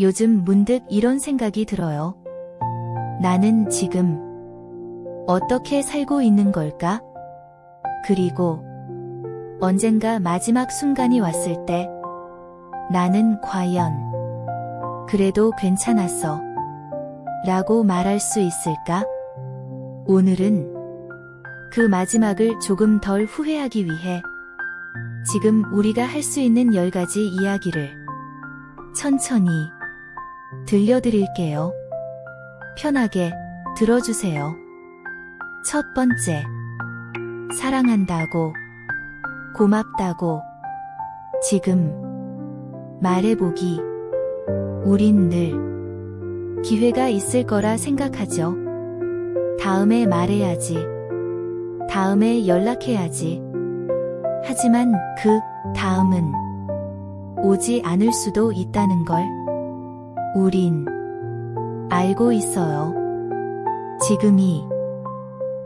요즘 문득 이런 생각이 들어요. 나는 지금 어떻게 살고 있는 걸까? 그리고 언젠가 마지막 순간이 왔을 때 나는 과연 그래도 괜찮았어 라고 말할 수 있을까? 오늘은 그 마지막을 조금 덜 후회하기 위해 지금 우리가 할 수 있는 10가지 이야기를 천천히 들려드릴게요. 편하게 들어주세요. 첫 번째, 사랑한다고, 고맙다고, 지금 말해보기. 우린 늘 기회가 있을 거라 생각하죠. 다음에 말해야지. 다음에 연락해야지. 하지만 그 다음은 오지 않을 수도 있다는 걸 우린 알고 있어요. 지금이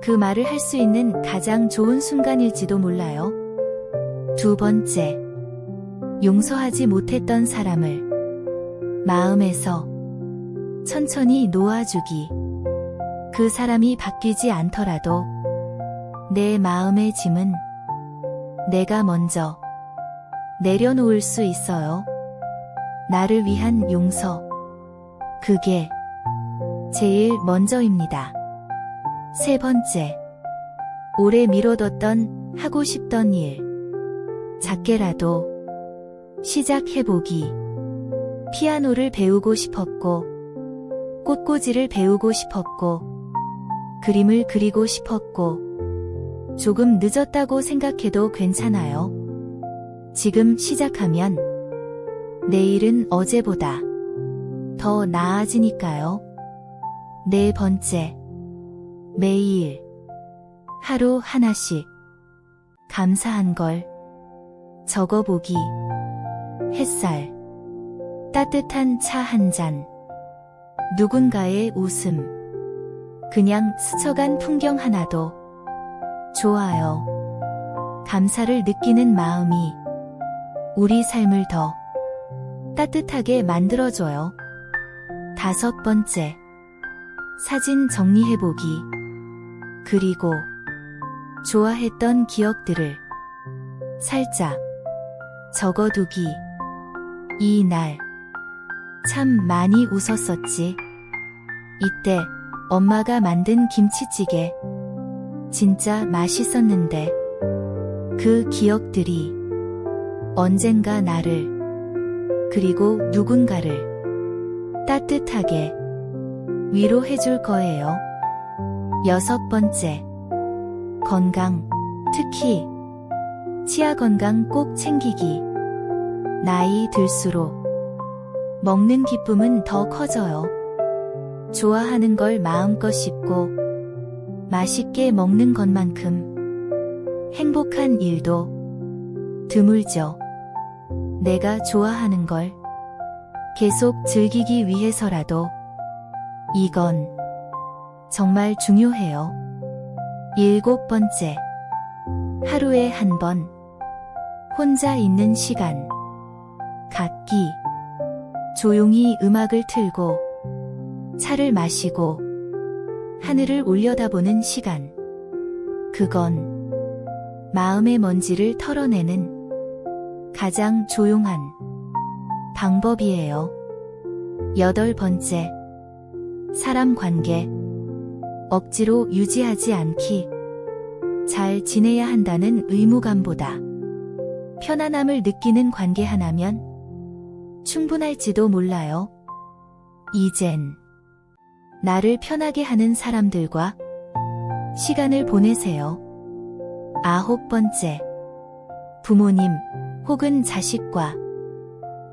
그 말을 할 수 있는 가장 좋은 순간일지도 몰라요. 두 번째, 용서하지 못했던 사람을 마음에서 천천히 놓아주기. 그 사람이 바뀌지 않더라도 내 마음의 짐은 내가 먼저 내려놓을 수 있어요. 나를 위한 용서. 그게 제일 먼저입니다. 세 번째. 오래 미뤄뒀던 하고 싶던 일. 작게라도 시작해보기. 피아노를 배우고 싶었고, 꽃꽂이를 배우고 싶었고, 그림을 그리고 싶었고, 조금 늦었다고 생각해도 괜찮아요. 지금 시작하면 내일은 어제보다 더 나아지니까요. 네 번째. 매일 하루 하나씩 감사한 걸 적어보기. 햇살, 따뜻한 차 한 잔, 누군가의 웃음, 그냥 스쳐간 풍경 하나도 좋아요. 감사를 느끼는 마음이 우리 삶을 더 따뜻하게 만들어줘요. 다섯 번째. 사진 정리해보기. 그리고 좋아했던 기억들을 살짝 적어두기. 이 날 참 많이 웃었었지. 이때 엄마가 만든 김치찌개 진짜 맛있었는데 그 기억들이 언젠가 나를 그리고 누군가를 따뜻하게 위로해 줄 거예요. 여섯 번째. 건강. 특히 치아 건강 꼭 챙기기. 나이 들수록 먹는 기쁨은 더 커져요. 좋아하는 걸 마음껏 씹고 맛있게 먹는 것만큼 행복한 일도 드물죠. 내가 좋아하는 걸 계속 즐기기 위해서라도 이건 정말 중요해요. 일곱 번째. 하루에 한 번 혼자 있는 시간. 갖기. 조용히 음악을 틀고 차를 마시고 하늘을 올려다보는 시간. 그건 마음의 먼지를 털어내는 가장 조용한 방법이에요. 여덟 번째. 사람 관계. 억지로 유지하지 않기. 잘 지내야 한다는 의무감보다 편안함을 느끼는 관계 하나면 충분할지도 몰라요. 이젠 나를 편하게 하는 사람들과 시간을 보내세요. 아홉 번째. 부모님 혹은 자식과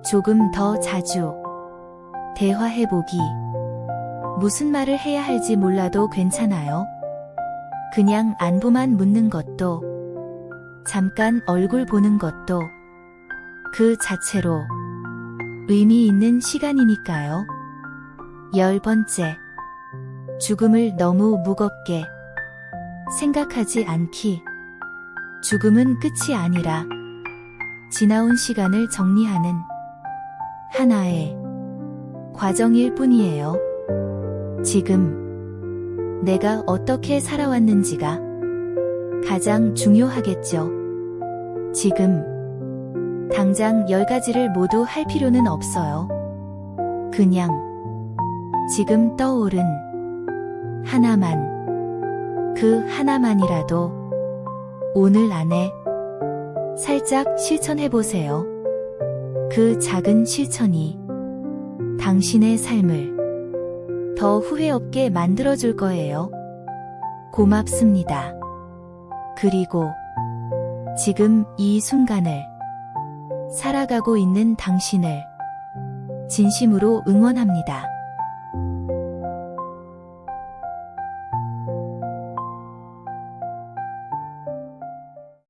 조금 더 자주 대화해보기. 무슨 말을 해야 할지 몰라도 괜찮아요. 그냥 안부만 묻는 것도, 잠깐 얼굴 보는 것도, 그 자체로 의미 있는 시간이니까요. 열 번째. 죽음을 너무 무겁게 생각하지 않기. 죽음은 끝이 아니라 지나온 시간을 정리하는 하나의 과정일 뿐이에요. 지금 내가 어떻게 살아왔는지가 가장 중요하겠죠. 지금 당장 열 가지를 모두 할 필요는 없어요. 그냥 지금 떠오른 하나만 그 하나만이라도 오늘 안에 살짝 실천해 보세요. 그 작은 실천이 당신의 삶을 더 후회 없게 만들어줄 거예요. 고맙습니다. 그리고 지금 이 순간을 살아가고 있는 당신을 진심으로 응원합니다.